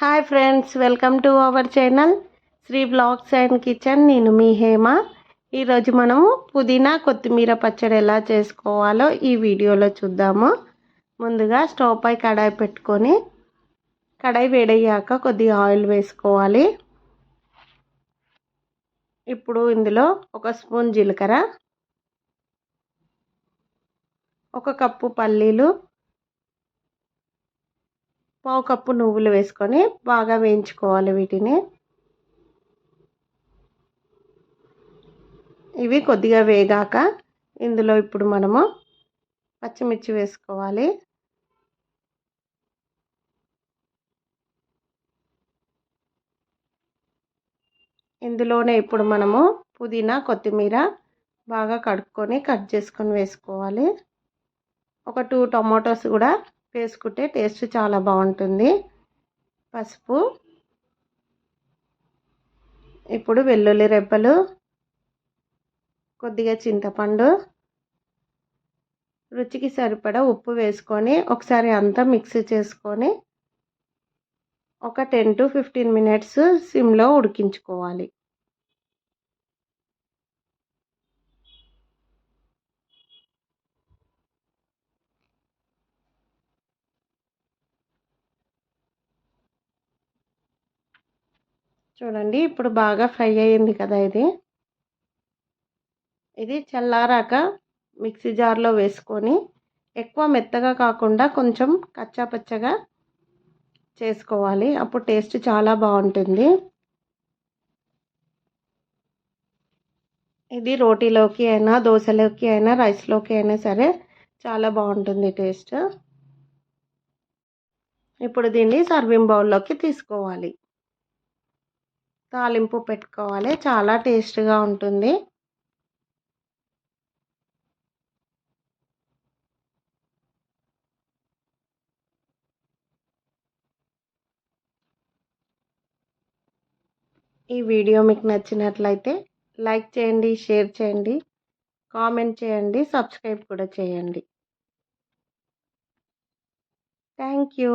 Hi friends welcome to our channel Sri blogs and kitchen. నేను మీ హేమ. ఈరోజు మనము పుదీనా కొత్తిమీర పచ్చడి ఎలా చేసుకోవాలో ఈ వీడియోలో చూద్దాము. ముందుగా స్టవ్ పై కడాయి పెట్టుకొని కడాయి వేడయ్యాక కొద్దిగా ఆయిల్ వేసుకోవాలి. ఇప్పుడు ఇందులో ఒక స్పూన్ జీలకర్ర ఒక కప్పు పల్లీలు పావు కప్పు నువ్వులు వేసుకొని బాగా వేయించుకోవాలి వీటిని. ఇవి కొద్దిగా వేగాక ఇందులో ఇప్పుడు మనము పచ్చిమిర్చి వేసుకోవాలి. ఇందులోనే ఇప్పుడు మనము పుదీనా కొత్తిమీర బాగా కడుక్కొని కట్ చేసుకొని వేసుకోవాలి. ఒక టూ టమాటోస్ కూడా వేసుకుంటే టేస్ట్ చాలా బాగుంటుంది. పసుపు. ఇప్పుడు వెల్లుల్లి రెబ్బలు. కొద్దిగా చింతపండు. రుచికి సరిపడా ఉప్పు వేసుకొని ఒకసారి అంతా మిక్స్ చేసుకొని ఒక టెన్ టు ఫిఫ్టీన్ మినిట్స్ సిమ్లో ఉడికించుకోవాలి. చూడండి ఇప్పుడు బాగా ఫ్రై అయ్యింది కదా ఇది. ఇది చల్లారాక మిక్సీ జార్లో వేసుకొని ఎక్కువ మెత్తగా కాకుండా కొంచెం కచ్చాపచ్చగా చేసుకోవాలి. అప్పుడు టేస్ట్ చాలా బాగుంటుంది. ఇది రోటీలోకి అయినా దోశలోకి అయినా రైస్లోకి అయినా సరే చాలా బాగుంటుంది టేస్ట్. ఇప్పుడు దీన్ని సర్వింగ్ బౌల్లోకి తీసుకోవాలి. తాలింపు పెట్టుకోవాలి. చాలా టేస్ట్గా ఉంటుంది. ఈ వీడియో మీకు నచ్చినట్లయితే లైక్ చేయండి షేర్ చేయండి కామెంట్ చేయండి సబ్స్క్రైబ్ కూడా చేయండి. Thank you.